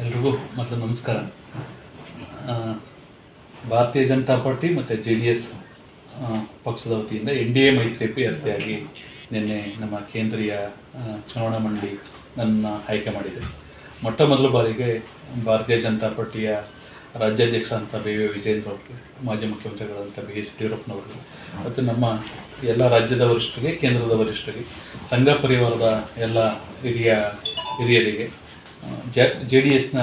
ಎಲ್ರಿಗೂ ಮೊದಲು ನಮಸ್ಕಾರ. ಭಾರತೀಯ ಜನತಾ ಪಾರ್ಟಿ ಮತ್ತು ಜೆ ಡಿ ಎಸ್ ಪಕ್ಷದ ವತಿಯಿಂದ ಎನ್ ಡಿ ಎ ಮೈತ್ರಿ ಅಭ್ಯರ್ಥಿಯಾಗಿ ನಿನ್ನೆ ನಮ್ಮ ಕೇಂದ್ರೀಯ ಚುನಾವಣಾ ಮಂಡಳಿ ನನ್ನ ಆಯ್ಕೆ ಮಾಡಿದೆ. ಮೊಟ್ಟ ಮೊದಲ ಬಾರಿಗೆ ಭಾರತೀಯ ಜನತಾ ಪಾರ್ಟಿಯ ರಾಜ್ಯಾಧ್ಯಕ್ಷ ಅಂತ ಬಿ ವಿ ವಿಜೇಂದ್ರ ಅವ್ರಿಗೆ ಮಾಜಿ ಮುಖ್ಯಮಂತ್ರಿಗಳಂತ ಬಿ ಎಸ್ ಯಡಿಯೂರಪ್ಪನವ್ರಿಗೆ ಮತ್ತು ನಮ್ಮ ಎಲ್ಲ ರಾಜ್ಯದ ವರಿಷ್ಠರಿಗೆ, ಕೇಂದ್ರದ ವರಿಷ್ಠರಿಗೆ, ಸಂಘ ಪರಿವಾರದ ಎಲ್ಲ ಹಿರಿಯ ಹಿರಿಯರಿಗೆ ಜ, ಜೆ ಡಿ ಎಸ್ನ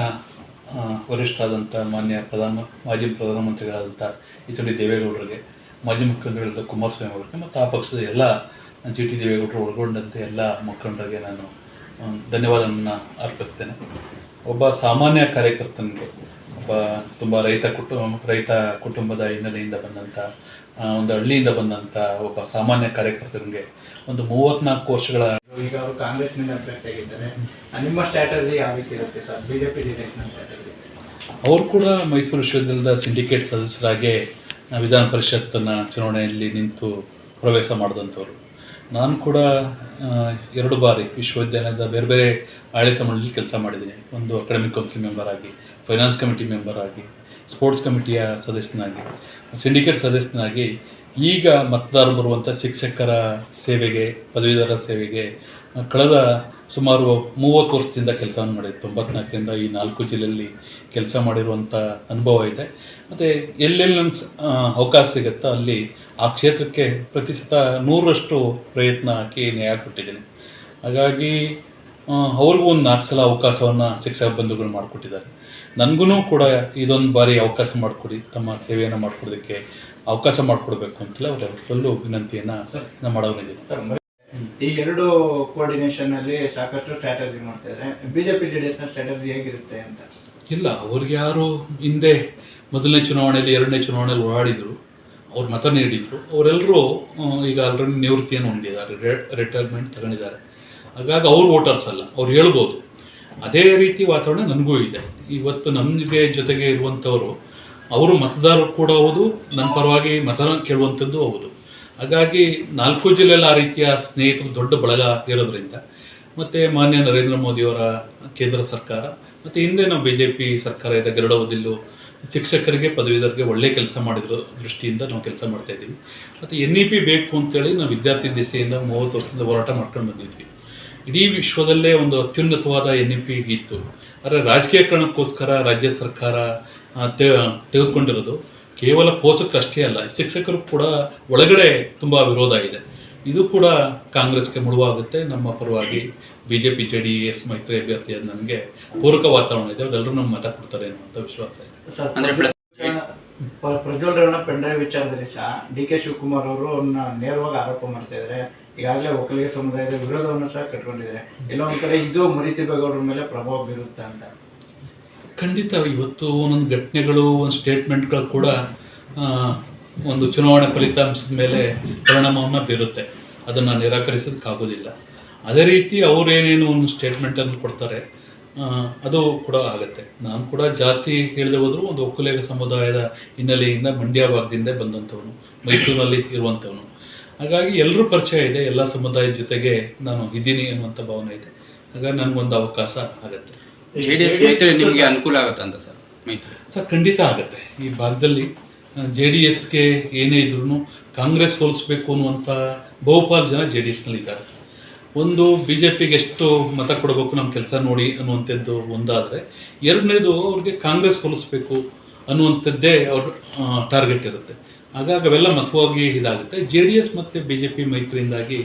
ವರಿಷ್ಠರಾದಂಥ ಮಾನ್ಯ ಪ್ರಧಾನ, ಮಾಜಿ ಪ್ರಧಾನಮಂತ್ರಿಗಳಾದಂಥ ಎಚ್ ಡಿ ದೇವೇಗೌಡರಿಗೆ, ಮಾಜಿ ಮುಖ್ಯಮಂತ್ರಿಗಳಾದ ಕುಮಾರಸ್ವಾಮಿ ಅವರಿಗೆ ಮತ್ತು ಆ ಪಕ್ಷದ ಎಲ್ಲ ಜಿ ಟಿ ದೇವೇಗೌಡರು ಒಳಗೊಂಡಂತೆ ಎಲ್ಲ ಮುಖಂಡರಿಗೆ ನಾನು ಧನ್ಯವಾದವನ್ನು ಅರ್ಪಿಸ್ತೇನೆ. ಒಬ್ಬ ಸಾಮಾನ್ಯ ಕಾರ್ಯಕರ್ತನಿಗೆ, ಒಬ್ಬ ತುಂಬ ರೈತ ಕುಟುಂಬ ರೈತ ಕುಟುಂಬದ ಹಿನ್ನೆಲೆಯಿಂದ ಬಂದಂಥ ಒಂದು ಹಳ್ಳಿಯಿಂದ ಬಂದಂಥ ಒಬ್ಬ ಸಾಮಾನ್ಯ ಕಾರ್ಯಕರ್ತನಿಗೆ ಒಂದು ಮೂವತ್ತ್ನಾಲ್ಕು ವರ್ಷಗಳ ಈಗ ಅವರು ಕಾಂಗ್ರೆಸ್ನಿಂದ ಅಭ್ಯರ್ಥಿಯಾಗಿದ್ದಾರೆ ನಿಮ್ಮ ಸ್ಟ್ರಾಟಜಿ ಯಾವ ರೀತಿ ಇರುತ್ತೆ ಸರ್? ಬಿಜೆಪಿ ಸ್ಟ್ರಾಟಜಿ ಅವರು ಕೂಡ ಮೈಸೂರು ವಿಶ್ವವಿದ್ಯಾಲಯದ ಸಿಂಡಿಕೇಟ್ ಸದಸ್ಯರಾಗೆ ವಿಧಾನ ಪರಿಷತ್ತನ್ನ ಚುನಾವಣೆಯಲ್ಲಿ ನಿಂತು ಪ್ರವೇಶ ಮಾಡಿದಂಥವ್ರು. ನಾನು ಕೂಡ ಎರಡು ಬಾರಿ ವಿಶ್ವವಿದ್ಯಾಲಯದ ಬೇರೆ ಬೇರೆ ಆಡಳಿತ ಮಂಡಳಿ ಕೆಲಸ ಮಾಡಿದ್ದೀನಿ. ಒಂದು ಅಕಾಡೆಮಿಕ್ ಕೌನ್ಸಿಲ್ ಮೆಂಬರ್ ಆಗಿ ಫೈನಾನ್ಸ್ ಕಮಿಟಿ ಮೆಂಬರ್ ಆಗಿ ಸ್ಪೋರ್ಟ್ಸ್ ಕಮಿಟಿಯ ಸದಸ್ಯನಾಗಿ, ಸಿಂಡಿಕೇಟ್ ಸದಸ್ಯನಾಗಿ ಈಗ ಮತದಾರರು ಬರುವಂಥ ಶಿಕ್ಷಕರ ಸೇವೆಗೆ ಪದವೀಧರ ಸೇವೆಗೆ, ಕಳೆದ ಸುಮಾರು ಮೂವತ್ತು ವರ್ಷದಿಂದ ಕೆಲಸವನ್ನು ಮಾಡಿದೆ. ತೊಂಬತ್ನಾಲ್ಕರಿಂದ ಈ ನಾಲ್ಕು ಜಿಲ್ಲೆಯಲ್ಲಿ ಕೆಲಸ ಮಾಡಿರುವಂಥ ಅನುಭವ ಇದೆ. ಮತ್ತು ಎಲ್ಲೆಲ್ಲಿ ನಮ್ಗೆ ಅವಕಾಶ ಸಿಗುತ್ತೋ ಅಲ್ಲಿ ಆ ಕ್ಷೇತ್ರಕ್ಕೆ ಪ್ರತಿಶತ ನೂರರಷ್ಟು ಪ್ರಯತ್ನ ಹಾಕಿ ನ್ಯಾಯ ಕೊಟ್ಟಿದ್ದೀನಿ. ಹಾಗಾಗಿ ಅವ್ರಿಗೂ ಒಂದು ನಾಲ್ಕು ಸಲ ಅವಕಾಶವನ್ನು ಶಿಕ್ಷಕ ಬಂಧುಗಳು ಮಾಡಿಕೊಟ್ಟಿದ್ದಾರೆ. ನನಗೂ ಕೂಡ ಇದೊಂದು ಬಾರಿ ಅವಕಾಶ ಮಾಡಿಕೊಡಿ, ತಮ್ಮ ಸೇವೆಯನ್ನು ಮಾಡಿಕೊಡೋದಕ್ಕೆ ಅವಕಾಶ ಮಾಡಿಕೊಡ್ಬೇಕು ಅಂತಲೇ ಅವರಲ್ಲೂ ವಿನಂತಿಯನ್ನು ನಾನು ಮಾಡೋನಿದ್ದೀನಿ ಈ ಎರಡು ಕೋಆರ್ಡಿನೇಷನ್ ಅಲ್ಲಿ ಸಾಕಷ್ಟು ಸ್ಟ್ರಾಟಜಿ ಮಾಡ್ತಾ ಇದ್ದಾರೆ. ಬಿಜೆಪಿ ನ ಸ್ಟ್ರಾಟಜಿ ಹೇಗಿರುತ್ತೆ ಅಂತ? ಇಲ್ಲ ಅವ್ರಿಗೆ ಯಾರು ಹಿಂದೆ ಮೊದಲನೇ ಚುನಾವಣೆಯಲ್ಲಿ ಎರಡನೇ ಚುನಾವಣೆಯಲ್ಲಿ ಓಡಾಡಿದ್ರು ಅವ್ರು ಮತ ನೀಡಿದ್ರು. ಅವರೆಲ್ಲರೂ ಈಗ ಆಲ್ರೆಡಿ ನಿವೃತ್ತಿಯನ್ನು ಹೊಂದಿದ್ದಾರೆ ರಿಟೈರ್ಮೆಂಟ್ ತಗೊಂಡಿದ್ದಾರೆ. ಹಾಗಾಗಿ ಅವ್ರು ವೋಟರ್ಸ್ ಅಲ್ಲ ಅವ್ರು ಹೇಳ್ಬೋದು. ಅದೇ ರೀತಿ ವಾತಾವರಣ ನನಗೂ ಇದೆ. ಇವತ್ತು ನಮಗೆ ಜೊತೆಗೆ ಇರುವಂಥವರು ಅವರು ಮತದಾರರು ಕೂಡ ಹೌದು, ನನ್ನ ಪರವಾಗಿ ಮತ ಕೇಳುವಂಥದ್ದು ಹೌದು. ಹಾಗಾಗಿ ನಾಲ್ಕು ಜಿಲ್ಲೆಯಲ್ಲಿ ಆ ರೀತಿಯ ಸ್ನೇಹಿತರು, ದೊಡ್ಡ ಬಳಗ ಇರೋದ್ರಿಂದ, ಮತ್ತು ಮಾನ್ಯ ನರೇಂದ್ರ ಮೋದಿಯವರ ಕೇಂದ್ರ ಸರ್ಕಾರ, ಮತ್ತು ಹಿಂದೆ ನಾವು ಬಿ ಜೆ ಪಿ ಸರ್ಕಾರ ಇದ್ದ ಗರುಡವದಿಲ್ಲು ಶಿಕ್ಷಕರಿಗೆ ಪದವೀಧರಿಗೆ ಒಳ್ಳೆ ಕೆಲಸ ಮಾಡಿರೋ ದೃಷ್ಟಿಯಿಂದ ನಾವು ಕೆಲಸ ಮಾಡ್ತಾ ಇದ್ದೀವಿ. ಮತ್ತು ಎನ್ ಇ ಪಿ ಬೇಕು ಅಂತೇಳಿ ನಾವು ವಿದ್ಯಾರ್ಥಿ ದಿಸೆಯಿಂದ ಮೂವತ್ತು ವರ್ಷದಿಂದ ಹೋರಾಟ ಮಾಡ್ಕೊಂಡು ಬಂದಿದ್ವಿ. ಇಡೀ ವಿಶ್ವದಲ್ಲೇ ಒಂದು ಅತ್ಯುನ್ನತವಾದ ಎನ್ ಇ ಪಿ ಇತ್ತು. ಆದರೆ ರಾಜಕೀಯ ಕಾರಣಕ್ಕೋಸ್ಕರ ರಾಜ್ಯ ಸರ್ಕಾರ ತೆಗೆದುಕೊಂಡಿರೋದು ಕೇವಲ ಪೋಷಕರು ಅಷ್ಟೇ ಅಲ್ಲ, ಶಿಕ್ಷಕರು ಕೂಡ ಒಳಗಡೆ ತುಂಬ ವಿರೋಧ ಇದೆ. ಇದು ಕೂಡ ಕಾಂಗ್ರೆಸ್ಗೆ ಮುಳುವಾಗುತ್ತೆ. ನಮ್ಮ ಪರವಾಗಿ B J P J D S ಮೈತ್ರಿ ಅಭ್ಯರ್ಥಿಯಾದ ನನಗೆ ಪೂರಕ ವಾತಾವರಣ ಇದೆ. ಅವರೆಲ್ಲರೂ ನಮ್ಮ ಮತ ಕೊಡ್ತಾರೆ ಅನ್ನುವಂಥ ವಿಶ್ವಾಸ ಇದೆ ಸರ್, ಅಂದ್ರೆ ಪ್ಲಸ್ ಪ್ರ- ಪ್ರಜ್ವಲ್ ರೇವಣ್ಣ ಪೆಂಡ್ರೈವ್ ವಿಚಾರದಲ್ಲಿ ಸಹ ಡಿ ಕೆ ಶಿವಕುಮಾರ್ ಅವರು ಅವ್ರನ್ನ ನೇರವಾಗಿ ಆರೋಪ ಮಾಡ್ತಾ ಇದ್ದಾರೆ ಈಗಾಗಲೇ ಒಕ್ಕಲಿಗ ಸಮುದಾಯದ ವಿರೋಧವನ್ನು ಸಹ ಕಟ್ಕೊಂಡಿದ್ದಾರೆ. ಎಲ್ಲೋ ಒಂದು ಕಡೆ ಇದು ಮರಿತಿಬೇಗೌಡರ ಮೇಲೆ ಪ್ರಭಾವ ಬೀರುತ್ತೆ ಅಂತ. ಖಂಡಿತ, ಇವತ್ತು ಒಂದೊಂದು ಘಟನೆಗಳು, ಒಂದು ಸ್ಟೇಟ್ಮೆಂಟ್ಗಳು ಕೂಡ ಒಂದು ಚುನಾವಣೆ ಫಲಿತಾಂಶದ ಮೇಲೆ ಪರಿಣಾಮವನ್ನು ಬೀರುತ್ತೆ. ಅದನ್ನು ನಿರಾಕರಿಸೋದಕ್ಕಾಗೋದಿಲ್ಲ. ಅದೇ ರೀತಿ ಅವರೇನೇನು ಒಂದು ಸ್ಟೇಟ್ಮೆಂಟನ್ನು ಕೊಡ್ತಾರೆ. ಅದು ಕೂಡ ಆಗುತ್ತೆ. ನಾನು ಕೂಡ ಜಾತಿ ಹೇಳದೆ ಹೋದರೂ ಒಂದು ಒಕ್ಕಲೇಗ ಸಮುದಾಯದ ಹಿನ್ನೆಲೆಯಿಂದ ಮಂಡ್ಯ ಭಾಗದಿಂದ ಬಂದಂಥವನು ಮೈಸೂರಿನಲ್ಲಿ ಇರುವಂಥವನು. ಹಾಗಾಗಿ ಎಲ್ಲರೂ ಪರಿಚಯ ಇದೆ ಎಲ್ಲ ಸಮುದಾಯದ ಜೊತೆಗೆ ನಾನು ಇದ್ದೀನಿ ಅನ್ನುವಂಥ ಭಾವನೆ ಇದೆ. ಹಾಗಾಗಿ ನನಗೊಂದು ಅವಕಾಶ ಆಗುತ್ತೆ. ಜೆ ಡಿ ಎಸ್ ಮೈತ್ರಿ ನಿಮಗೆ ಅನುಕೂಲ ಆಗುತ್ತೆ ಅಂತ ಸರ್? ಮೈತ್ರಿ. ಸರ್ ಖಂಡಿತ ಆಗುತ್ತೆ. ಈ ಭಾಗದಲ್ಲಿ ಜೆ ಡಿ ಎಸ್ಗೆ ಏನೇ ಇದ್ರೂ ಕಾಂಗ್ರೆಸ್ ಹೋಲಿಸ್ಬೇಕು ಅನ್ನುವಂಥ ಬಹುಪಾಲು ಜನ ಜೆ ಡಿ ಎಸ್ನಲ್ಲಿ ಇದ್ದಾರೆ ಒಂದು ಬಿ ಜೆ ಪಿಗೆ ಎಷ್ಟು ಮತ ಕೊಡಬೇಕು ನಮ್ಮ ಕೆಲಸ ನೋಡಿ ಅನ್ನುವಂಥದ್ದು ಒಂದಾದರೆ ಎರಡನೇದು ಅವ್ರಿಗೆ ಕಾಂಗ್ರೆಸ್ ಹೋಲಿಸ್ಬೇಕು ಅನ್ನುವಂಥದ್ದೇ ಅವ್ರ ಟಾರ್ಗೆಟ್ ಇರುತ್ತೆ. ಹಾಗಾಗಿ ಅವೆಲ್ಲ ಮತವಾಗಿ ಇದಾಗುತ್ತೆ. ಜೆ ಡಿ ಎಸ್ ಮತ್ತು ಬಿ ಜೆ ಪಿ ಮೈತ್ರಿಯಿಂದಾಗಿ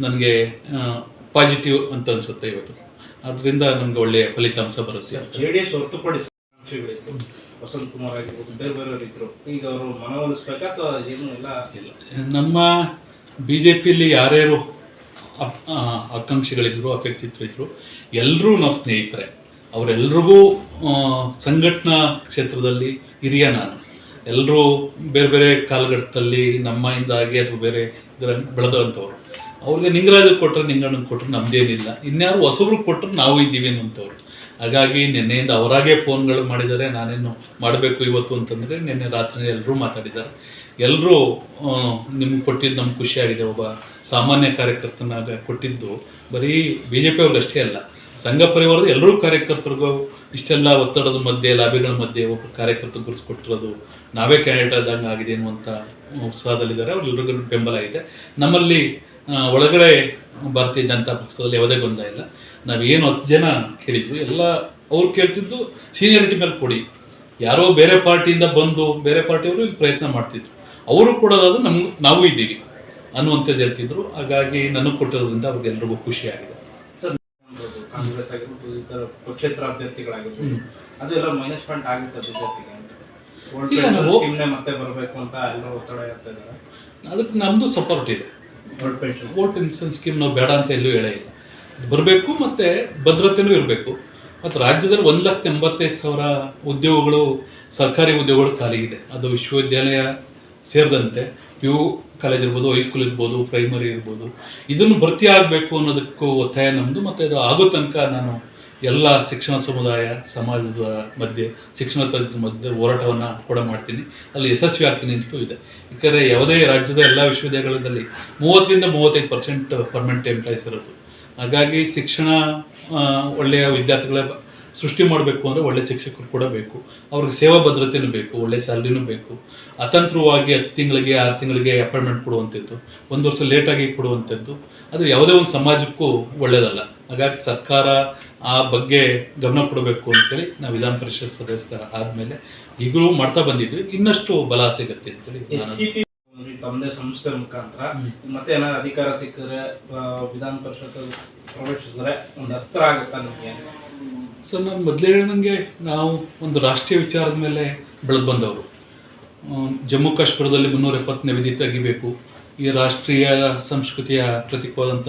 ನನಗೆ ಪಾಸಿಟಿವ್ ಅಂತ ಅನಿಸುತ್ತೆ ಇವತ್ತು. ಅದರಿಂದ ನಮಗೆ ಒಳ್ಳೆಯ ಫಲಿತಾಂಶ ಬರುತ್ತೆ ಜೆ ಡಿ ಎಸ್ ಹೊರತುಪಡಿಸಿ ವಸಂತ್ ಕುಮಾರ್ ಆಗಿರ್ಬೋದು ಬೇರೆ ಬೇರೆಯವರು ಇದ್ರು ಈಗ ಅವರು ಮನವೊಲಿಸ್ಬೇಕಾ ಅಥವಾ ಏನು ಎಲ್ಲ ಇಲ್ಲ? ನಮ್ಮ ಬಿ ಜೆ ಪಿಯಲ್ಲಿ ಯಾರ್ಯಾರು ಆಕಾಂಕ್ಷಿಗಳಿದ್ರು, ಅಪೇಕ್ಷಿತರಿದ್ರು ಎಲ್ಲರೂ ನಾವು ಸ್ನೇಹಿತರೆ. ಅವರೆಲ್ರಿಗೂ ಸಂಘಟನಾ ಕ್ಷೇತ್ರದಲ್ಲಿ ಹಿರಿಯ ನಾನು. ಎಲ್ಲರೂ ಬೇರೆ ಬೇರೆ ಕಾಲಘಟ್ಟದಲ್ಲಿ ನಮ್ಮಿಂದಾಗಿ ಅಥವಾ ಬೇರೆ ಇದರ ಬೆಳೆದಂಥವ್ರು ಅವ್ರಿಗೆ ನಿಂಗರಾಜ್ ಕೊಟ್ಟರೆ ನಿಂಗಣ್ಣಗೆ ಕೊಟ್ಟರೆ ನಮ್ದೇನಿಲ್ಲ. ಇನ್ಯಾರು ಹೊಸಬ್ರು ಕೊಟ್ಟರೆ ನಾವು ಇದ್ದೀವಿ ಅನ್ನುವಂಥವ್ರು. ಹಾಗಾಗಿ ನಿನ್ನೆಯಿಂದ ಅವರಾಗೆ ಫೋನ್ಗಳು ಮಾಡಿದ್ದಾರೆ. ನಾನೇನು ಮಾಡಬೇಕು ಇವತ್ತು ಅಂತಂದರೆ ನಿನ್ನೆ ರಾತ್ರಿ ಎಲ್ಲರೂ ಮಾತಾಡಿದ್ದಾರೆ. ಎಲ್ಲರೂ ನಿಮ್ಗೆ ಕೊಟ್ಟಿದ್ದು ನಮ್ಗೆ ಖುಷಿಯಾಗಿದೆ ಒಬ್ಬ ಸಾಮಾನ್ಯ ಕಾರ್ಯಕರ್ತನಾಗ ಕೊಟ್ಟಿದ್ದು ಬರೀ ಬಿ ಜೆ ಪಿ ಅಷ್ಟೇ ಅಲ್ಲ. ಸಂಘ ಪರಿವಾರದ ಎಲ್ಲರೂ ಕಾರ್ಯಕರ್ತರಿಗೂ ಇಷ್ಟೆಲ್ಲ ಒತ್ತಡದ ಮಧ್ಯೆ, ಲಾಬಿಗಳ ಮಧ್ಯೆ ಒಬ್ಬ ಕಾರ್ಯಕರ್ತರು ಗುರುಸ್ಕೊಟ್ಟಿರೋದು ನಾವೇ ಕ್ಯಾಂಡಿಡೇಟ್ ಆದಂಗೆ ಆಗಿದೆ ಅನ್ನುವಂಥ ಉತ್ಸಾಹದಲ್ಲಿದ್ದಾರೆ. ಅವ್ರೆಲ್ರಿಗೂ ಬೆಂಬಲ ಇದೆ. ನಮ್ಮಲ್ಲಿ ಒಳಗಡೆ ಭಾರತೀಯ ಜನತಾ ಪಕ್ಷದಲ್ಲಿ ಯಾವುದೇ ಗೊಂದಲ ಇಲ್ಲ. ನಾವೇನು ಹತ್ತು ಜನ ಕೇಳಿದ್ವಿ ಎಲ್ಲ ಅವ್ರು ಕೇಳ್ತಿದ್ದು ಸೀನಿಯರಿಟಿ ಮೇಲೆ ಕೊಡಿ. ಯಾರೋ ಬೇರೆ ಪಾರ್ಟಿಯಿಂದ ಬಂದು, ಬೇರೆ ಪಾರ್ಟಿಯವರು ಪ್ರಯತ್ನ ಮಾಡ್ತಿದ್ರು. ಅವರು ಕೊಡೋದಾದ್ರೆ ನಮ್ಗೆ, ನಾವು ಇದ್ದೀವಿ. ಅನ್ನುವಂಥದ್ದು ಹೇಳ್ತಿದ್ರು. ಹಾಗಾಗಿ ನನಗೆ ಕೊಟ್ಟಿರೋದ್ರಿಂದ ಅವ್ರಿಗೆಲ್ರಿಗೂ ಖುಷಿಯಾಗಿದೆ. ಸರ್ ಕಾಂಗ್ರೆಸ್ ಆಗಿರ್ಬೋದು ಇತರ ತರ ಪಕ್ಷೇತರ ಅಭ್ಯರ್ಥಿಗಳಾಗಿರ್ಬೋದು ಅದೆಲ್ಲ ಮೈನಸ್ ಪಾಯಿಂಟ್ ಆಗುತ್ತೆ ಬಿಜೆಪಿಗೆ ಮತ್ತೆ ಬರಬೇಕು ಅಂತ ಎಲ್ಲರೂ ಒತ್ತಡ ಇರ್ತಾ ಇದ್ದಾರೆ. ಅದಕ್ಕೆ ನಮ್ಮದು ಸಪೋರ್ಟ್ ಇದೆ. Old pension vote pension scheme ನಾವು ಬೇಡ ಅಂತ ಎಲ್ಲೂ ಹೇಳೇ ಇಲ್ಲ. ಬರಬೇಕು ಮತ್ತು ಭದ್ರತೆನೂ ಇರಬೇಕು. ಮತ್ತು ರಾಜ್ಯದಲ್ಲಿ ಒಂದು ಲಕ್ಷದ ಎಂಬತ್ತೈದು ಸಾವಿರ ಉದ್ಯೋಗಗಳು ಸರ್ಕಾರಿ ಉದ್ಯೋಗಗಳು ಖಾಲಿ ಇದೆ. ಅದು ವಿಶ್ವವಿದ್ಯಾಲಯ ಸೇರಿದಂತೆ ಪಿ ಯು ಕಾಲೇಜ್ ಇರ್ಬೋದು ಹೈಸ್ಕೂಲ್ ಇರ್ಬೋದು ಪ್ರೈಮರಿ ಇರ್ಬೋದು. ಇದನ್ನು ಭರ್ತಿ ಆಗಬೇಕು ಅನ್ನೋದಕ್ಕೂ ಒತ್ತಾಯ ನಮ್ಮದು ಮತ್ತು ಇದು ಆಗೋ ತನಕ ನಾನು ಎಲ್ಲ ಶಿಕ್ಷಣ ಸಮುದಾಯ, ಸಮಾಜದ ಮಧ್ಯೆ, ಶಿಕ್ಷಣ ತಜ್ಞರ ಮಧ್ಯೆ ಹೋರಾಟವನ್ನು ಕೂಡ ಮಾಡ್ತೀನಿ. ಅಲ್ಲಿ ಯಶಸ್ವಿ ಆಗ್ತೀನಿ ಅಂತೂ ಇದೆ. ಯಾಕಂದರೆ ಯಾವುದೇ ರಾಜ್ಯದ ಎಲ್ಲ ವಿಶ್ವವಿದ್ಯಾಲಯದಲ್ಲಿ ಮೂವತ್ತರಿಂದ ಮೂವತ್ತೈದು ಪರ್ಸೆಂಟ್ ಪರ್ಮನೆಂಟ್ ಎಂಪ್ಲಾಯ್ಸ್ ಇರೋದು. ಹಾಗಾಗಿ ಶಿಕ್ಷಣ ಒಳ್ಳೆಯ ವಿದ್ಯಾರ್ಥಿಗಳ ಸೃಷ್ಟಿ ಮಾಡಬೇಕು ಅಂದರೆ ಒಳ್ಳೆ ಶಿಕ್ಷಕರು ಕೂಡ ಬೇಕು. ಅವ್ರಿಗೆ ಸೇವಾ ಭದ್ರತೆನೂ ಬೇಕು ಒಳ್ಳೆ ಸ್ಯಾಲ್ರಿನೂ ಬೇಕು. ಅತಂತ್ರವಾಗಿ ಹತ್ತು ತಿಂಗಳಿಗೆ ಆರು ತಿಂಗಳಿಗೆ ಅಪಾಯಿಂಟ್ಮೆಂಟ್ ಕೊಡುವಂಥದ್ದು ಒಂದು ವರ್ಷ ಲೇಟಾಗಿ ಕೊಡುವಂಥದ್ದು ಅದು ಯಾವುದೇ ಒಂದು ಸಮಾಜಕ್ಕೂ ಒಳ್ಳೆಯದಲ್ಲ ಹಾಗಾಗಿ ಸರ್ಕಾರ ಆ ಬಗ್ಗೆ ಗಮನ ಕೊಡಬೇಕು ಅಂತೇಳಿ ನಾವು ವಿಧಾನ ಪರಿಷತ್ ಸದಸ್ಯರ ಆದಮೇಲೆ ಈಗಲೂ ಮಾಡ್ತಾ ಬಂದಿದ್ವಿ. ಇನ್ನಷ್ಟು ಬಲ ಸಿಗುತ್ತೆ ಅಂತೇಳಿ ತಮ್ಮದೇ ಸಂಸ್ಥೆ ಮುಖಾಂತರ ಮತ್ತೆ ಏನಾದ್ರು ಅಧಿಕಾರ ಸಿಕ್ಕಿದ್ರೆ ವಿಧಾನ ಪರಿಷತ್ ಪ್ರವೇಶಿಸಿದ್ರೆ ಒಂದು ಅಸ್ತ್ರ ಆಗುತ್ತಾ ನಿಮಗೆ? ಸೊ ನಾನು ಮೊದಲೇ ಹೇಳಿದಂಗೆ ನಾವು ಒಂದು ರಾಷ್ಟ್ರೀಯ ವಿಚಾರದ ಮೇಲೆ ಬೆಳೆದು ಬಂದವರು. ಜಮ್ಮು ಕಾಶ್ಮೀರದಲ್ಲಿ ಮುನ್ನೂರ ಎಪ್ಪತ್ತನೇ ವಿಧಿ ತೆಗಿಬೇಕು. ಈ ರಾಷ್ಟ್ರೀಯ ಸಂಸ್ಕೃತಿಯ ಪ್ರತೀಕವಾದಂಥ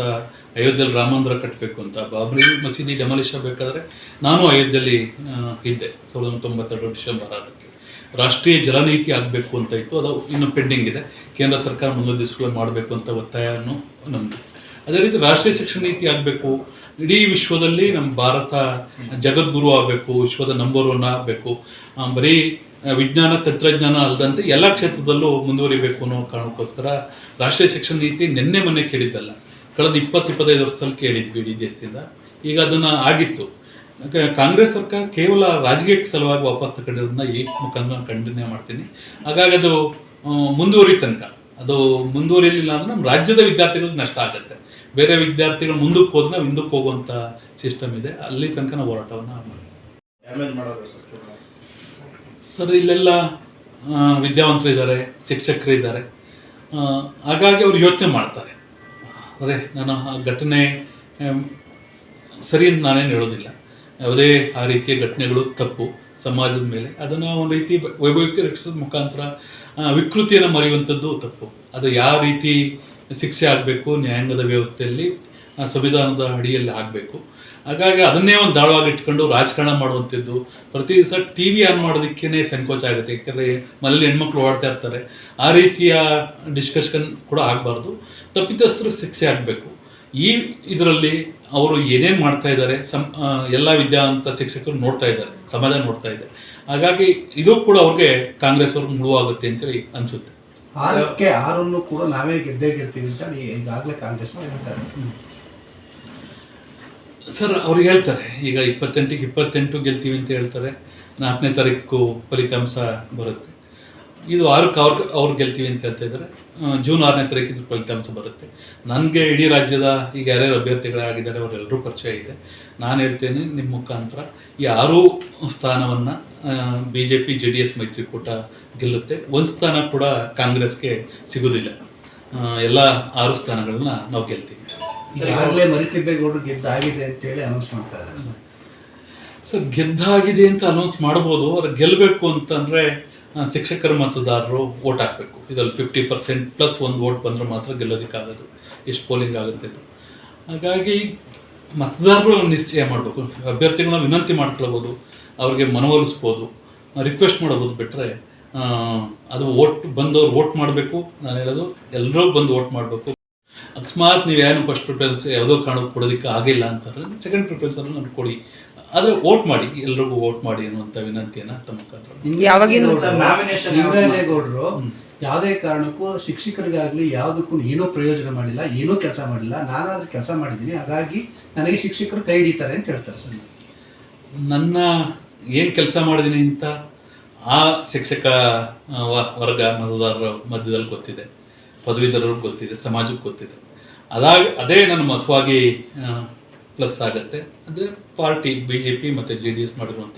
ಅಯೋಧ್ಯೆಯಲ್ಲಿ ರಾಮ ಮಂದಿರ ಕಟ್ಟಬೇಕು ಅಂತ. ಬಾಬ್ರಿ ಮಸೀದಿ ಡೆಮಾಲಿಷ್ ಆಗಬೇಕಾದ್ರೆ ನಾನು ಅಯೋಧ್ಯೆಯಲ್ಲಿ ಇದ್ದೆ ಸಾವಿರದ ಒಂಬೈನೂರ ತೊಂಬತ್ತೆರಡು ಡಿಸೆಂಬರ್ ಆರಕ್ಕೆ. ರಾಷ್ಟ್ರೀಯ ಜಲನೀತಿ ಆಗಬೇಕು ಅಂತ ಇತ್ತು. ಅದು ಇನ್ನು ಪೆಂಡಿಂಗ್ ಇದೆ. ಕೇಂದ್ರ ಸರ್ಕಾರ ಮುಂದಿನ ದಿವಸಗಳಲ್ಲಿ ಮಾಡಬೇಕು ಅಂತ ಒತ್ತಾಯವನ್ನು ನಮ್ಮದು ಅದೇ ರೀತಿ ರಾಷ್ಟ್ರೀಯ ಶಿಕ್ಷಣ ನೀತಿ ಆಗಬೇಕು. ಇಡೀ ವಿಶ್ವದಲ್ಲಿ ನಮ್ಮ ಭಾರತ ಜಗದ್ಗುರು ಆಗಬೇಕು, ವಿಶ್ವದ ನಂಬರ್ ಒನ್ ಆಗಬೇಕು. ಬರೀ ವಿಜ್ಞಾನ, ತಂತ್ರಜ್ಞಾನ ಅಲ್ಲದಂತೆ ಎಲ್ಲ ಕ್ಷೇತ್ರದಲ್ಲೂ ಮುಂದುವರಿಬೇಕು ಅನ್ನೋ ಕಾರಣಕ್ಕೋಸ್ಕರ ರಾಷ್ಟ್ರೀಯ ಶಿಕ್ಷಣ ನೀತಿ ನಿನ್ನೆ ಮೊನ್ನೆ ಕೇಳಿದ್ದಲ್ಲ. ಕಳೆದ ಇಪ್ಪತ್ತು, ಇಪ್ಪತ್ತೈದು ವರ್ಷದಲ್ಲಿ ಕೇಳಿದ್ವಿ ಇಡೀ ದೇಶದಿಂದ. ಈಗ ಅದನ್ನು ಆಗಿತ್ತು. ಕಾಂಗ್ರೆಸ್ ಸರ್ಕಾರ ಕೇವಲ ರಾಜಕೀಯಕ್ಕೆ ಸಲುವಾಗಿ ವಾಪಸ್ ತಗೊಂಡಿರೋದನ್ನ ಈ ಮುಖಾಂತರ ಖಂಡನೆ ಮಾಡ್ತೀನಿ. ಹಾಗಾಗಿ ಅದು ಮುಂದುವರಿ ತನಕ. ಅದು ಮುಂದುವರಿಲಿಲ್ಲ ಅಂದ್ರೆ ನಮ್ಮ ರಾಜ್ಯದ ವಿದ್ಯಾರ್ಥಿಗಳಿಗೆ ನಷ್ಟ ಆಗುತ್ತೆ. ಬೇರೆ ವಿದ್ಯಾರ್ಥಿಗಳು ಮುಂದಕ್ಕೆ ಹೋದ್ರೆ ನಾವು ಹಿಂದಕ್ಕೆ ಹೋಗುವಂಥ ಸಿಸ್ಟಮ್ ಇದೆ. ಅಲ್ಲಿ ತನಕ ನಾವು ಹೋರಾಟವನ್ನು ಮಾಡ್ತೀವಿ. ಸರ್ ಇಲ್ಲೆಲ್ಲ ವಿದ್ಯಾವಂತರು ಇದ್ದಾರೆ ಶಿಕ್ಷಕರಿದ್ದಾರೆ ಹಾಗಾಗಿ ಅವ್ರು ಯೋಚನೆ ಮಾಡ್ತಾರೆ. ಅದೇ ನಾನು ಆ ಘಟನೆ ಸರಿ ಅಂತ ನಾನೇನು ಹೇಳೋದಿಲ್ಲ. ಯಾವುದೇ ಆ ರೀತಿಯ ಘಟನೆಗಳು ತಪ್ಪು. ಸಮಾಜದ ಮೇಲೆ ಅದನ್ನು ಒಂದು ರೀತಿ ವೈಭವೀಕರಿಸೋದ ಮುಖಾಂತರ ಆ, ವಿಕೃತಿಯನ್ನು ಮರೆಯುವಂಥದ್ದು ತಪ್ಪು. ಅದು ಯಾವ ರೀತಿ ಶಿಕ್ಷೆ ಆಗಬೇಕು, ನ್ಯಾಯಾಂಗದ ವ್ಯವಸ್ಥೆಯಲ್ಲಿ ಸಂವಿಧಾನದ ಅಡಿಯಲ್ಲಿ ಆಗಬೇಕು. ಹಾಗಾಗಿ ಅದನ್ನೇ ಒಂದು ದಾಳವಾಗಿ ಇಟ್ಕೊಂಡು ರಾಜಕಾರಣ ಮಾಡುವಂಥದ್ದು. ಪ್ರತಿ ದಿವಸ ಟಿ ವಿ ಆನ್ ಮಾಡೋದಕ್ಕೇ ಸಂಕೋಚ ಆಗುತ್ತೆ. ಯಾಕಂದರೆ ಮನೇಲಿ ಹೆಣ್ಮಕ್ಳು ಓಡ್ತಾ ಇರ್ತಾರೆ. ಆ ರೀತಿಯ ಡಿಸ್ಕಷನ್ ಕೂಡ ಆಗಬಾರ್ದು. ತಪ್ಪಿತಸ್ಥರು ಶಿಕ್ಷೆ ಆಗಬೇಕು. ಈ ಇದರಲ್ಲಿ ಅವರು ಏನೇನು ಮಾಡ್ತಾ ಇದ್ದಾರೆ ಸಂ ಎಲ್ಲ ವಿದ್ಯಾವಂತ ಶಿಕ್ಷಕರು ನೋಡ್ತಾ ಇದ್ದಾರೆ ಸಮಾಜ ನೋಡ್ತಾ ಇದ್ದಾರೆ ಹಾಗಾಗಿ ಇದು ಕೂಡ ಅವ್ರಿಗೆ ಕಾಂಗ್ರೆಸ್ ಅವ್ರಿಗೆ ಮುಳುವಾಗುತ್ತೆ ಅಂತೇಳಿ ಅನಿಸುತ್ತೆ. ಆರಕ್ಕೆ ಆರನ್ನು ಕೂಡ ನಾವೇ ಗೆದ್ದೇ ಗೆಲ್ತೀವಿ ಅಂತ ಈಗಾಗಲೇ ಕಾಂಗ್ರೆಸ್ ಹೇಳ್ತಾರೆ. ಸರ್ ಅವ್ರು ಹೇಳ್ತಾರೆ ಈಗ ಇಪ್ಪತ್ತೆಂಟಿಗೆ ಇಪ್ಪತ್ತೆಂಟು ಗೆಲ್ತೀವಿ ಅಂತ ಹೇಳ್ತಾರೆ ನಾಲ್ಕನೇ ತಾರೀಕು ಫಲಿತಾಂಶ ಬರುತ್ತೆ. ಇದು ಆರಕ್ಕೆ ಅವ್ರ ಅವ್ರು ಗೆಲ್ತೀವಿ ಅಂತ ಹೇಳ್ತಾ ಇದ್ದಾರೆ ಜೂನ್ ಆರನೇ ತಾರೀಕಿದ್ದು ಫಲಿತಾಂಶ ಬರುತ್ತೆ. ನನಗೆ ಇಡೀ ರಾಜ್ಯದ ಈಗ ಯಾರ್ಯಾರು ಅಭ್ಯರ್ಥಿಗಳಾಗಿದ್ದಾರೆ ಅವರೆಲ್ಲರೂ ಪರಿಚಯ ಇದೆ. ನಾನು ಹೇಳ್ತೇನೆ ನಿಮ್ಮ ಮುಖಾಂತರ ಈ ಆರು ಸ್ಥಾನವನ್ನು B J P J D S ಮೈತ್ರಿಕೂಟ ಗೆಲ್ಲುತ್ತೆ. ಒಂದು ಸ್ಥಾನ ಕೂಡ ಕಾಂಗ್ರೆಸ್ಗೆ ಸಿಗೋದಿಲ್ಲ. ಎಲ್ಲ ಆರು ಸ್ಥಾನಗಳನ್ನ ನಾವು ಗೆಲ್ತೀವಿ. ಈಗಾಗಲೇ ಮರಿತಿಬ್ಬೇಗೌಡರು ಗೆದ್ದಾಗಿದೆ ಅಂತೇಳಿ ಅನೌನ್ಸ್ ಮಾಡ್ತಾ ಇದ್ದಾರೆ. ಸರ್. ಸರ್ ಗೆದ್ದಾಗಿದೆ ಅಂತ ಅನೌನ್ಸ್ ಮಾಡ್ಬೋದು ಅವ್ರು ಗೆಲ್ಲಬೇಕು ಅಂತಂದರೆ ಶಿಕ್ಷಕರ ಮತದಾರರು ಓಟ್ ಹಾಕಬೇಕು. ಇದರಲ್ಲಿ ಫಿಫ್ಟಿ ಪರ್ಸೆಂಟ್ ಪ್ಲಸ್ ಒಂದು ಓಟ್ ಬಂದರೆ ಮಾತ್ರ ಗೆಲ್ಲೋದಕ್ಕಾಗೋದು ಎಷ್ಟು ಪೋಲಿಂಗ್ ಆಗುತ್ತೆ ಹಾಗಾಗಿ ಮತದಾರರು ನಿಶ್ಚಯ ಮಾಡಬೇಕು. ಅಭ್ಯರ್ಥಿಗಳನ್ನ ವಿನಂತಿ ಮಾಡ್ಕೊಳ್ಬೋದು, ಅವ್ರಿಗೆ ಮನವೊಲಿಸ್ಬೋದು ರಿಕ್ವೆಸ್ಟ್ ಮಾಡ್ಬೋದು ಬಿಟ್ಟರೆ ಅದು ಓಟ್ ಬಂದವ್ರು ಓಟ್ ಮಾಡಬೇಕು. ನಾನು ಹೇಳೋದು ಎಲ್ಲರೂ ಬಂದು ಓಟ್ ಮಾಡಬೇಕು. ಅಕಸ್ಮಾತ್ ನೀವು ಏನು ಫಸ್ಟ್ ಪ್ರಿಫರೆನ್ಸ್ ಯಾವುದೋ ಕಾರಣಕ್ಕೆ ಕೊಡೋದಕ್ಕೆ ಆಗಿಲ್ಲ ಅಂತಾರೆ ಸೆಕೆಂಡ್ ಪ್ರಿಫರೆನ್ಸ್ ಅನ್ನು ನಾನು ಕೊಡಿ. ಆದರೆ ವೋಟ್ ಮಾಡಿ ಎಲ್ರಿಗೂ ವೋಟ್ ಮಾಡಿ ಅನ್ನುವಂಥ ವಿನಂತಿಯನ್ನು ತಮ್ಮ ಮುಖಾಂತರ nomination ಯಾವುದೇ ಕಾರಣಕ್ಕೂ ಶಿಕ್ಷಕರಿಗಾಗಲಿ ಯಾವುದಕ್ಕೂ ಏನೋ ಪ್ರಯೋಜನ ಮಾಡಿಲ್ಲ ಏನೂ ಕೆಲಸ ಮಾಡಿಲ್ಲ ನಾನಾದ್ರೂ ಕೆಲಸ ಮಾಡಿದ್ದೀನಿ ಹಾಗಾಗಿ ನನಗೆ ಶಿಕ್ಷಕರು ಕೈ ಹಿಡಿತಾರೆ ಅಂತ ಹೇಳ್ತಾರೆ ಸರ್. ನನ್ನ ಏನು ಕೆಲಸ ಮಾಡಿದ್ದೀನಿ ಅಂತ ಆ ಶಿಕ್ಷಕ ವರ್ಗ ಮತದಾರರ ಮಧ್ಯದಲ್ಲಿ ಗೊತ್ತಿದೆ ಪದವೀಧರರು ಗೊತ್ತಿದೆ ಸಮಾಜಕ್ಕೆ ಗೊತ್ತಿದೆ. ಅದಾಗ ಅದೇ ನನ್ನ ಮತವಾಗಿ ಪ್ಲಸ್ ಆಗುತ್ತೆ. ಅಂದರೆ ಪಾರ್ಟಿ ಬಿ ಜೆ ಪಿ ಮತ್ತು ಜೆ ಡಿ ಎಸ್ ಮಾಡಿರುವಂಥ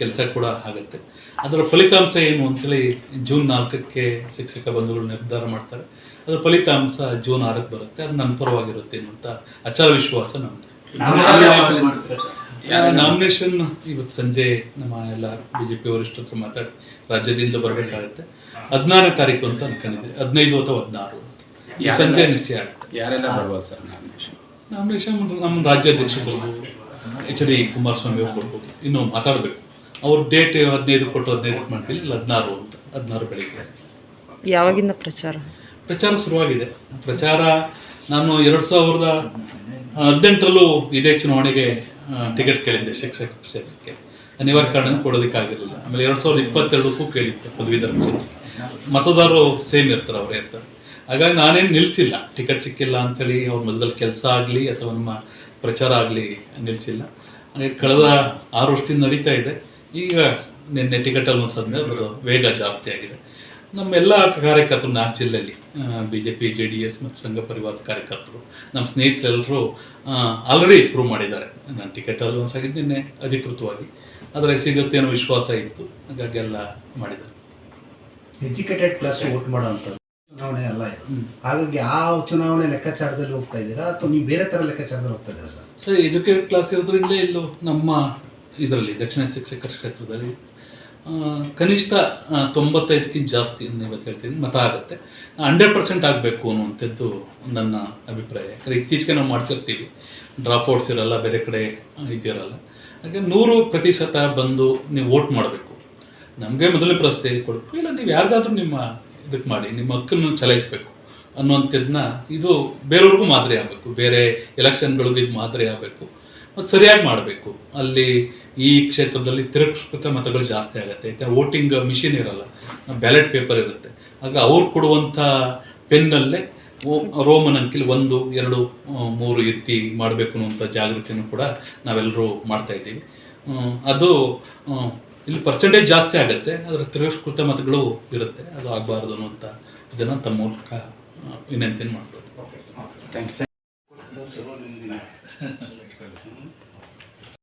ಕೆಲಸ ಕೂಡ ಆಗುತ್ತೆ. ಅದರ ಫಲಿತಾಂಶ ಏನು ಅಂತೇಳಿ ಜೂನ್ ನಾಲ್ಕಕ್ಕೆ ಶಿಕ್ಷಕ ಬಂಧುಗಳು ನಿರ್ಧಾರ ಮಾಡ್ತಾರೆ. ಅದರ ಫಲಿತಾಂಶ ಜೂನ್ ಆರಕ್ಕೆ ಬರುತ್ತೆ. ಅದು ನನ್ನ ಪರವಾಗಿರುತ್ತೆ ಅಂತ ಅಚಲ ವಿಶ್ವಾಸ ನಮ್ಮದು ನಾಮಿನೇಷನ್ ಇವತ್ತು ಸಂಜೆ ನಮ್ಮ ಎಲ್ಲ ಬಿಜೆಪಿ ಪಿ ಹತ್ರ ಮಾತಾಡಿ ರಾಜ್ಯದಿಂದ ಬರಬೇಕಾಗುತ್ತೆ. ಹದಿನಾರನೇ ತಾರೀಕು ಅಂತ ಅನ್ಕೊಂಡಿದ್ದೆ. ಹದಿನೈದು ಅಥವಾ ಹದಿನಾರು. ಈ ಸಂಜೆ ನಿಶ್ಚಯ ಯಾರೆಲ್ಲ ಬರ್ಬೋದು ಸರ್ ನಾಮಿನೇಷನ್ ನಾಮಿನೇಷನ್ ನಮ್ಮ ರಾಜ್ಯಾಧ್ಯಕ್ಷ ಬರ್ಬೋದು. ಎಚ್ ಡಿ ಕುಮಾರಸ್ವಾಮಿ ಅವ್ರು ಬರ್ಬೋದು. ಇನ್ನು ಮಾತಾಡಬೇಕು. ಅವ್ರ ಡೇಟ್ ಹದಿನೈದು ಕೊಟ್ಟರು ಹದಿನೈದಕ್ಕೆ ಮಾಡ್ತೀವಿ ಇಲ್ಲ ಹದಿನಾರು ಅಂತ. ಹದಿನಾರು ಬೆಳಿಗ್ಗೆ ಯಾವಾಗಿಂದ ಪ್ರಚಾರ? ಪ್ರಚಾರ ಶುರುವಾಗಿದೆ. ಪ್ರಚಾರ ನಾನು ಎರಡು ಸಾವಿರದ ಹದಿನೆಂಟರಲ್ಲೂ ಇದೇ ಚುನಾವಣೆಗೆ ಟಿಕೆಟ್ ಕೇಳಿದ್ದೆ ಶಿಕ್ಷಕ ಕ್ಷೇತ್ರಕ್ಕೆ. ಅನಿವಾರ್ಯ ಕಾರಣ ಕೊಡೋದಕ್ಕಾಗಿರಲಿಲ್ಲ. ಆಮೇಲೆ ಎರಡು ಸಾವಿರದ ಇಪ್ಪತ್ತೆರಡಕ್ಕೂ ಕೇಳಿದ್ದೆ ಪದವೀಧರ ಕ್ಷೇತ್ರಕ್ಕೆ. ಮತದಾರರು ಸೇಮ್ ಇರ್ತಾರೆ ಅವರೇ ಇರ್ತಾರೆ. ಹಾಗಾಗಿ ನಾನೇನು ನಿಲ್ಲಿಸಿಲ್ಲ ಟಿಕೆಟ್ ಸಿಕ್ಕಿಲ್ಲ ಅಂಥೇಳಿ ಅವ್ರ ಮೊದಲಲ್ಲಿ ಕೆಲಸ ಆಗಲಿ ಅಥವಾ ನಮ್ಮ ಪ್ರಚಾರ ಆಗಲಿ ನಿಲ್ಲಿಸಿಲ್ಲ ಹಾಗೆ ಕಳೆದ ಆರು ವರ್ಷದಿಂದ ನಡೀತಾ ಇದೆ. ಈಗ ನಿನ್ನೆ ಟಿಕೆಟ್ ಆದಮೇಲೆ ಅದರ ವೇಗ ಜಾಸ್ತಿ ಆಗಿದೆ. ನಮ್ಮೆಲ್ಲ ಕಾರ್ಯಕರ್ತರು ನಾಲ್ಕು ಜಿಲ್ಲೆಯಲ್ಲಿ B J P J D S ಮತ್ತು ಸಂಘ ಪರಿವಾರದ ಕಾರ್ಯಕರ್ತರು, ನಮ್ಮ ಸ್ನೇಹಿತರೆಲ್ಲರೂ ಆಲ್ರೆಡಿ ಶುರು ಮಾಡಿದ್ದಾರೆ. ನಾನು ಟಿಕೆಟ್ ಅಲೌನ್ಸ್ ಆಗಿದ್ದು ನಿನ್ನೆ ಅಧಿಕೃತವಾಗಿ. ಆದರೆ ಸಿಗುತ್ತೆ ಅನ್ನೋ ವಿಶ್ವಾಸ ಇತ್ತು. ಹಾಗಾಗಿ ಎಲ್ಲ ಮಾಡಿದ್ದಾರೆ. ಎಜುಕೇಟೆಡ್ ಪ್ಲಸ್ ವೋಟ್ ಮಾಡೋವಂಥದ್ದು. ಚುನಾವಣೆ ಅಲ್ಲ ಇದು. ಹಾಗಾಗಿ ಆ ಚುನಾವಣೆ ಲೆಕ್ಕಾಚಾರದಲ್ಲಿ ಹೋಗ್ತಾ ಇದ್ದೀರಾ? ಅಥವಾ ನೀವು ಬೇರೆ ಥರ ಲೆಕ್ಕಾಚಾರದಲ್ಲಿ ಹೋಗ್ತಾ ಇದ್ದೀರಾ ಸರ್? ಸರ್ ಎಜುಕೇಟೆಡ್ ಕ್ಲಾಸ್ ಇರೋದ್ರಿಂದ ಇಲ್ಲೂ ನಮ್ಮ ಇದರಲ್ಲಿ ದಕ್ಷಿಣ ಶಿಕ್ಷಕರ ಕ್ಷೇತ್ರದಲ್ಲಿ ಕನಿಷ್ಠ ತೊಂಬತ್ತೈದಕ್ಕಿಂತ ಜಾಸ್ತಿ ಇವತ್ತು ಹೇಳ್ತೀನಿ ಮತ ಆಗುತ್ತೆ. ಹಂಡ್ರೆಡ್ ಪರ್ಸೆಂಟ್ ಆಗಬೇಕು ಅನ್ನುವಂಥದ್ದು ನನ್ನ ಅಭಿಪ್ರಾಯ. ಯಾಕಂದರೆ ಇತ್ತೀಚೆಗೆ ನಾವು ಮಾಡಿಸಿರ್ತೀವಿ. ಡ್ರಾಪ್ ಔಟ್ಸ್ ಇರಲ್ಲ ಬೇರೆ ಕಡೆ ಇದ್ದಿರಲ್ಲ. ಇದಿರಲ್ಲ ಹಾಗೆ ನೂರು ಪ್ರತಿಶತ ಬಂದು ನೀವು ವೋಟ್ ಮಾಡಬೇಕು. ನಮಗೆ ಮೊದಲೇ ಪ್ರಶ್ನೆ ಕೊಡಬೇಕು. ಇಲ್ಲ ನೀವು ಯಾರಿಗಾದ್ರೂ ನಿಮ್ಮ ಇದಕ್ಕೆ ಮಾಡಿ, ನಿಮ್ಮ ಹಕ್ಕನ್ನು ಚಲಾಯಿಸಬೇಕು ಅನ್ನುವಂಥದ್ದನ್ನ ಇದು ಬೇರೆಯವ್ರಿಗೂ ಮಾದರಿ ಆಗಬೇಕು. ಬೇರೆ ಎಲೆಕ್ಷನ್ಗಳಿಗೂ ಇದು ಮಾದರಿ ಆಗಬೇಕು. ಮತ್ತು ಸರಿಯಾಗಿ ಮಾಡಬೇಕು. ಅಲ್ಲಿ ಈ ಕ್ಷೇತ್ರದಲ್ಲಿ ತಿರಸ್ಕೃತ ಮತಗಳು ಜಾಸ್ತಿ ಆಗುತ್ತೆ. ಯಾಕಂದರೆ ವೋಟಿಂಗ್ ಮಿಷಿನ್ ಇರಲ್ಲ, ಬ್ಯಾಲೆಟ್ ಪೇಪರ್ ಇರುತ್ತೆ. ಆಗ ಅವ್ರು ಕೊಡುವಂಥ ಪೆನ್ನಲ್ಲೇ ರೋಮನ್ ಅಂಕಿಲ್ ಒಂದು, ಎರಡು ಮೂರು ಈ ರೀತಿ ಮಾಡಬೇಕು ಅನ್ನುವಂಥ ಜಾಗೃತಿಯನ್ನು ಕೂಡ ನಾವೆಲ್ಲರೂ ಮಾಡ್ತಾ ಇದ್ದೀವಿ. ಅದು ಇಲ್ಲಿ ಪರ್ಸೆಂಟೇಜ್ ಜಾಸ್ತಿ ಆಗುತ್ತೆ, ಅದರ ತಿರಸ್ಕೃತ ಮತಗಳು ಇರುತ್ತೆ, ಅದು ಆಗಬಾರ್ದು ಅನ್ನುವಂಥ ಇದನ್ನು ತಮ್ಮ ಮೂಲಕ ವಿನಂತಿಯನ್ನು ಮಾಡ್ಬೋದು. Thank you